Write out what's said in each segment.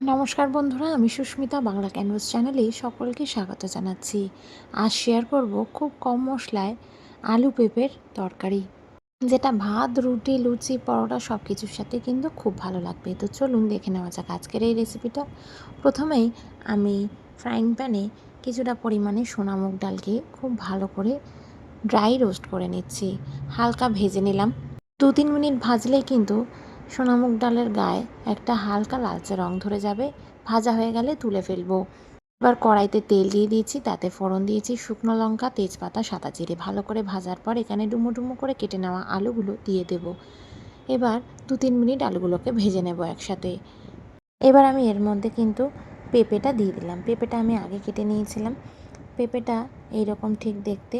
নমস্কার বন্ধুরা, আমি সুস্মিতা বাংলা ক্যানভাস চ্যানেলে সকলকে স্বাগত জানাচ্ছি। আজ শেয়ার করব খুব কম মশলায় আলু পেঁপের তরকারি, যেটা ভাত, রুটি, লুচি, পরোটা সব কিছুর সাথে কিন্তু খুব ভালো লাগবে। তো চলুন দেখে নেওয়া যাক আজকের এই রেসিপিটা প্রথমেই আমি ফ্রাইং প্যানে কিছুটা পরিমাণে সোনা মুগ ডালকে খুব ভালো করে ড্রাই রোস্ট করে নিচ্ছি। হালকা ভেজে নিলাম। দু তিন মিনিট ভাজলেই কিন্তু সোনামুগ ডালের গায়ে একটা হালকা লালচে রং ধরে যাবে। ভাজা হয়ে গেলে তুলে ফেলব। এবার কড়াইতে তেল দিয়ে দিয়েছি, তাতে ফোড়ন দিয়েছি, শুকনো লঙ্কা, তেজপাতা, সাদা জিরে ভালো করে ভাজার পর এখানে ডুমো ডুমো করে কেটে নেওয়া আলুগুলো দিয়ে দেব। এবার দু তিন মিনিট আলুগুলোকে ভেজে নেব একসাথে। এবার আমি এর মধ্যে কিন্তু পেঁপেটা দিয়ে দিলাম। পেঁপেটা আমি আগে কেটে নিয়েছিলাম। পেঁপেটা এইরকম ঠিক দেখতে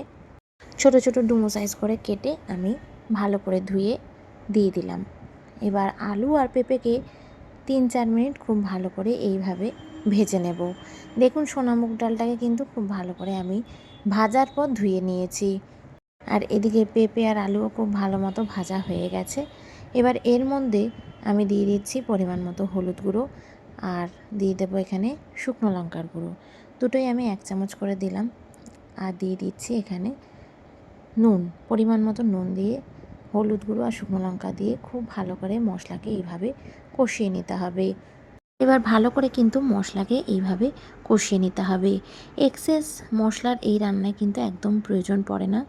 ছোট ছোট ডুমো সাইজ করে কেটে আমি ভালো করে ধুয়ে দিয়ে দিলাম। এবার আলু আর পেঁপেকে তিন চার মিনিট খুব ভালো করে এইভাবে ভেজে নেব। দেখুন সোনামুগ ডালটাকে কিন্তু খুব ভালো করে আমি ভাজার পর ধুয়ে নিয়েছি। আর এদিকে পেঁপে আর আলুও খুব ভালো মতো ভাজা হয়ে গেছে। এবার এর মধ্যে আমি দিয়ে দিচ্ছি পরিমাণ মতো হলুদ গুঁড়ো আর দিয়ে দেবো এখানে শুকনো লঙ্কার গুঁড়ো। দুটোই আমি এক চামচ করে দিলাম। আর দিয়ে দিচ্ছি এখানে নুন, পরিমাণ মতো নুন দিয়ে হলুদ গুঁড়ো আর শুকনো লঙ্কা দিয়ে খুব ভালো করে মশলাকে এইভাবে কষিয়ে নিতে হবে। এবার ভালো করে কিন্তু মশলাকে এইভাবে কষিয়ে নিতে হবে। এক্সেস মশলার এই রান্নায় কিন্তু একদম প্রয়োজন পড়ে না।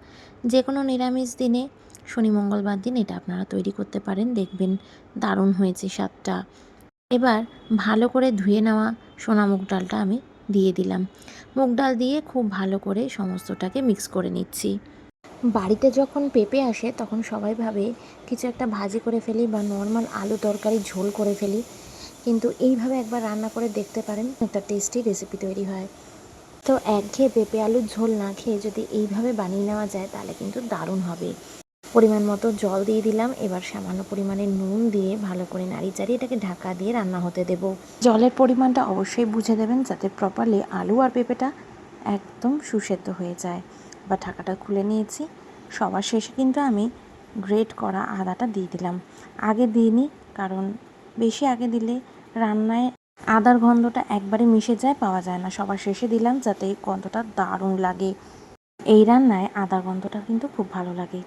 যে কোনো নিরামিষ দিনে, শনি, মঙ্গলবার দিন এটা আপনারা তৈরি করতে পারেন, দেখবেন দারুণ হয়েছে স্বাদটা। এবার ভালো করে ধুয়ে নেওয়া সোনা মুগ ডালটা আমি দিয়ে দিলাম। মুগ ডাল দিয়ে খুব ভালো করে সমস্তটাকে মিক্স করে নিচ্ছি। বাড়িতে যখন পেঁপে আসে, তখন সবাই ভাবে কিছু একটা ভাজি করে ফেলি বা নর্মাল আলু তরকারি ঝোল করে ফেলি। কিন্তু এইভাবে একবার রান্না করে দেখতে পারেন, একটা টেস্টি রেসিপি তৈরি হয়। তো একঘেয়ে পেঁপে আলুর ঝোল না খেয়ে যদি এইভাবে বানিয়ে নেওয়া যায়, তাহলে কিন্তু দারুণ হবে। পরিমাণ মতো জল দিয়ে দিলাম, এবার সামান্য পরিমাণে নুন দিয়ে ভালো করে নাড়ি চাড়িয়ে এটাকে ঢাকা দিয়ে রান্না হতে দেব। জলের পরিমাণটা অবশ্যই বুঝে দেবেন, যাতে প্রপারলি আলু আর পেঁপেটা একদম সুসেদ্ধ হয়ে যায়। বা ঢাকাটা খুলে নিয়েছি। সবার শেষে কিন্তু আমি গ্রেট করা আদাটা দিয়ে দিলাম। আগে দিইনি, কারণ বেশি আগে দিলে রান্নায় আদার গন্ধটা একবারে মিশে যায়, পাওয়া যায় না। সবার শেষে দিলাম যাতে গন্ধটা দারুণ লাগে। এই রান্নায় আদার গন্ধটা কিন্তু খুব ভালো লাগে।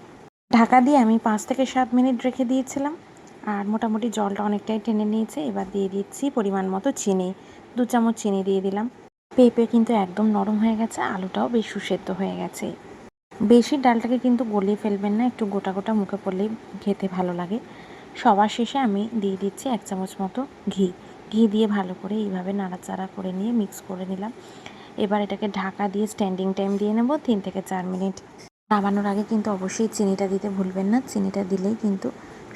ঢাকা দিয়ে আমি পাঁচ থেকে সাত মিনিট রেখে দিয়েছিলাম, আর মোটামুটি জলটা অনেকটাই টেনে নিয়েছে। এবার দিয়ে দিচ্ছি পরিমাণ মতো চিনি। দু চামচ চিনি দিয়ে দিলাম। পেঁপে কিন্তু একদম নরম হয়ে গেছে, আলুটাও বেশ সুসেদ্ধ হয়ে গেছে। বেশি ডালটাকে কিন্তু গলিয়ে ফেলবেন না, একটু গোটা গোটা মুখে পড়লেই খেতে ভালো লাগে। সবার শেষে আমি দিয়ে দিচ্ছি এক চামচ মতো ঘি। ঘি দিয়ে ভালো করে এইভাবে নাড়াচাড়া করে নিয়ে মিক্স করে নিলাম। এবার এটাকে ঢাকা দিয়ে স্ট্যান্ডিং টাইম দিয়ে নেব তিন থেকে চার মিনিট। নামানোর আগে কিন্তু অবশ্যই চিনিটা দিতে ভুলবেন না, চিনিটা দিলেই কিন্তু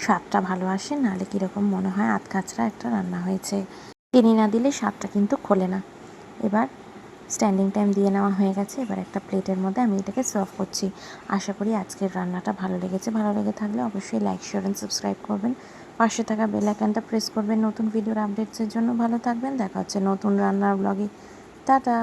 স্বাদটা ভালো আসে, নাহলে কীরকম মনে হয় আধ কাঁচরা একটা রান্না হয়েছে। চিনি না দিলে স্বাদটা কিন্তু খোলে না। এবার স্ট্যান্ডিং টাইম দিয়ে নেওয়া হয়ে গেছে। এবার একটা প্লেটের মধ্যে আমি এটাকে সার্ভ করছি। আশা করি আজকের রান্নাটা ভালো লেগেছে। ভালো লেগে থাকলে অবশ্যই লাইক শেয়ার অ্যান্ড সাবস্ক্রাইব করবেন। পাশে থাকা বেল আইকনটা প্রেস করবেন। নতুন ভিডিওর আপডেটসের জন্য ভালো থাকবেন। দেখা হচ্ছে নতুন রান্নার ব্লগে টাটা